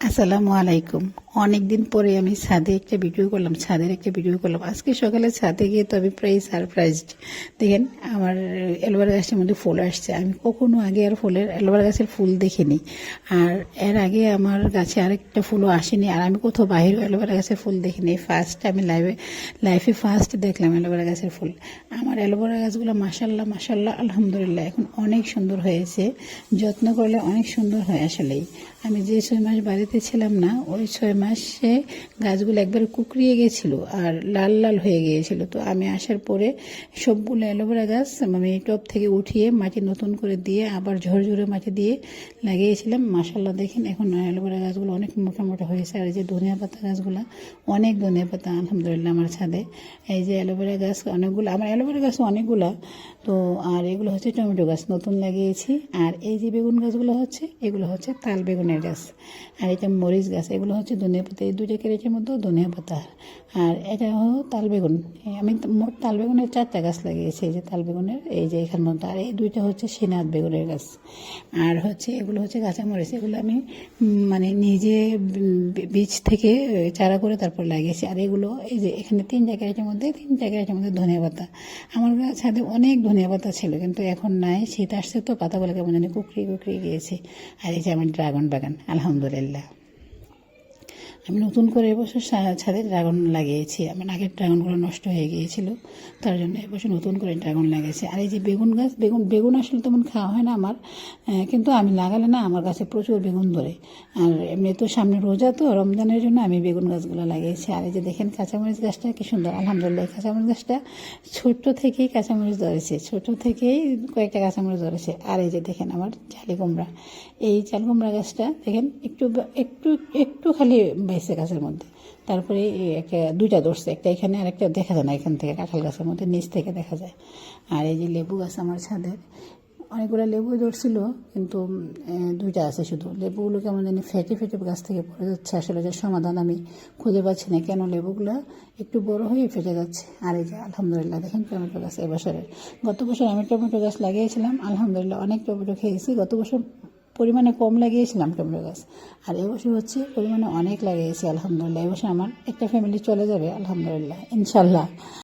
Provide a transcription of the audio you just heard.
আসসালামু আলাইকুম। অনেক দিন পরে আমি ছাদে একটা ভিডিও করলাম, ছাদের একটা ভিডিও করলাম। আজকে সকালে ছাদে গিয়ে তো আমি প্রায় সারপ্রাইজড দেখেন, আমার অ্যালোভেরা গাছের মধ্যে ফুল আসছে। আমি কখনো আগে আর ফুলের, অ্যালোভেরা গাছের ফুল দেখিনি। আর এর আগে আমার গাছে আরেকটা ফুলও আসেনি, আর আমি কোথাও বাইরে অ্যালোভেরা গাছের ফুল দেখিনি। ফার্স্ট আমি লাইভে লাইফে ফার্স্ট দেখলাম অ্যালোভেরা গাছের ফুল। আমার অ্যালোভেরা গাছগুলো মাসাল্লাহ মাসাল্লাহ আলহামদুলিল্লাহ, এখন অনেক সুন্দর হয়েছে। যত্ন করলে অনেক সুন্দর হয় আসলেই। আমি যে ছয় মাস বাড়িতে ছিলাম না, ওই ছয় মাসে গাছগুলো একবার কুকড়িয়ে গেছিল আর লাল লাল হয়ে গিয়েছিল। তো আমি আসার পরে সবগুলো অ্যালোভেরা গাছ আমি টপ থেকে উঠিয়ে মাটি নতুন করে দিয়ে আবার ঝরঝরে মাটি দিয়ে লাগিয়েছিলাম। মাসাল্লাহ দেখেন, এখন অ্যালোভেরা গাছগুলো অনেক মোটা মোটা হয়েছে আর এই যে ধনিয়া পাতা গাছগুলো অনেক ধনিয়া পাতা, আলহামদুলিল্লাহ আমার ছাদে। এই যে অ্যালোভেরা গাছ অনেকগুলো, আমার অ্যালোভেরা গাছ অনেকগুলো তো আর এগুলো হচ্ছে টমেটো গাছ, নতুন লাগিয়েছি। আর এই যে বেগুন গাছগুলো হচ্ছে, এগুলো হচ্ছে তাল বেগুনের গাছ। আর এটা মরিচ গাছ, এগুলো হচ্ছে ধনিয়া পাতা, এই দুইটা ক্যারেটের মধ্যেও ধনিয়া পাতা। আর এটা হলো তাল বেগুন। আমি মোট তাল বেগুনের চারটা গাছ লাগিয়েছি, এই যে তাল বেগুনের, এই যে এখান মধ্যে আর এই দুইটা হচ্ছে সিনাত বেগুনের গাছ। আর হচ্ছে এগুলো হচ্ছে কাঁচামরিচ এগুলো আমি মানে নিজে বীজ থেকে চারা করে তারপর লাগিয়েছি। আর এগুলো, এই যে এখানে তিনটা ক্যারেটের মধ্যে, তিনটা ক্যারেটের মধ্যে ধনিয়া পাতা। আমার ছাদে অনেক ধনিয়া পাতা ছিল, কিন্তু এখন নাই, শীত আসছে তো পাতাগুলো কেমন জানি কুকড়িয়ে কুকড়িয়ে গিয়েছে। আর এই যে আমার ড্রাগন বাগান, আলহামদুলিল্লাহ। আমি নতুন করে এবছর ছাদে ড্রাগন লাগিয়েছি। আমার আগের ড্রাগনগুলো নষ্ট হয়ে গিয়েছিল, তার জন্য এবছর নতুন করে ড্রাগন লাগিয়েছি। আর এই যে বেগুন গাছ, বেগুন বেগুন আসলে তেমন খাওয়া হয় না আমার কিন্তু আমি লাগালে না আমার গাছে প্রচুর বেগুন ধরে। আর এমনি তো সামনে রোজা তো, রমজানের জন্য আমি বেগুন গাছগুলো লাগিয়েছি। আর এই যে দেখেন কাঁচামরিচ গাছটা কি সুন্দর, আলহামদুলিল্লাহ কাঁচামরিচ গাছটা ছোট্ট থেকেই কাঁচামরিচ ধরেছে ছোট থেকেই কয়েকটা কাঁচামরিচ ধরেছে। আর এই যে দেখেন আমার চালি কুমড়া, এই চাল কুমড়া গাছটা দেখেন একটু একটু একটু খালি বাইছে গাছের মধ্যে। তারপরে একটা, দুইটা ধরছে। একটা এখানে আর একটা দেখা যায় না, এখান থেকে কাঁঠাল গাছের মধ্যে, নিচ থেকে দেখা যায়। আর এই যে লেবু গাছ আমার ছাদের অনেকগুলো লেবু ধরছিল, কিন্তু দুইটা আছে শুধু। লেবুগুলো কেমন জানি ফেটে ফেটে গাছ থেকে পড়ে যাচ্ছে। আসলে যে সমাধান আমি খুঁজে পাচ্ছি না, কেন লেবুগুলো একটু বড় হয়ে ফেটে যাচ্ছে। আর এই যে আলহামদুলিল্লাহ, দেখেন টমেটো গাছ এবছরের গত বছর আমি টমেটো গাছ লাগিয়েছিলাম, আলহামদুলিল্লাহ অনেক টমেটো খেয়েছি। গত বছর পরিমাণে কম লাগিয়েছিলাম টমেটো গাছ আর এবছর হচ্ছে পরিমাণে অনেক লাগিয়েছি, আলহামদুলিল্লাহ। এবছর আমার একটা ফ্যামিলি চলে যাবে, আলহামদুলিল্লাহ ইনশাল্লাহ